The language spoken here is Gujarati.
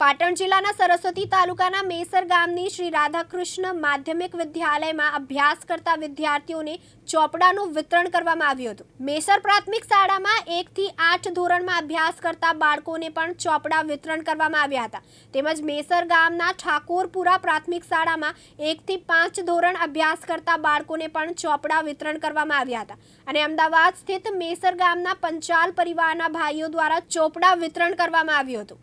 પાટણ જિલ્લાના સરસ્વતી તાલુકાના મેસર ગામની શ્રી રાધાકૃષ્ણ માધ્યમિક વિદ્યાલયમાં અભ્યાસ કરતા વિદ્યાર્થીઓને ચોપડાનું વિતરણ કરવામાં આવ્યું હતું. મેસર પ્રાથમિક શાળામાં એકથી આઠ ધોરણમાં અભ્યાસ કરતા બાળકોને પણ ચોપડા વિતરણ કરવામાં આવ્યા હતા. તેમજ મેસર ગામના ઠાકોરપુરા પ્રાથમિક શાળામાં એકથી પાંચ ધોરણ અભ્યાસ કરતા બાળકોને પણ ચોપડા વિતરણ કરવામાં આવ્યા હતા. અને અમદાવાદ સ્થિત મેસર ગામના પંચાલ પરિવારના ભાઈઓ દ્વારા ચોપડા વિતરણ કરવામાં આવ્યું હતું.